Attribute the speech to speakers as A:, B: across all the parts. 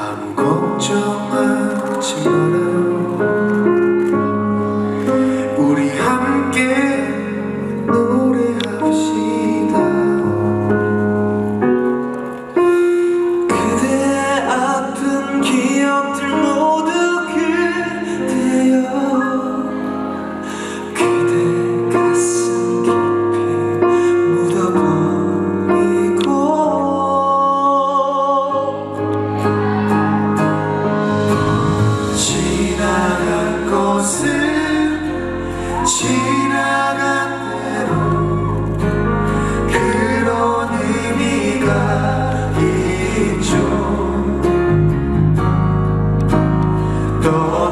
A: 아무 걱정하지 마. I'm God.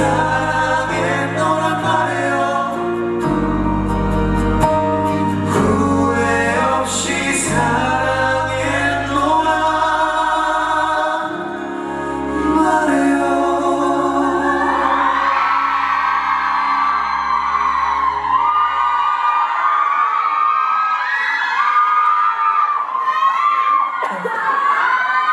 A: time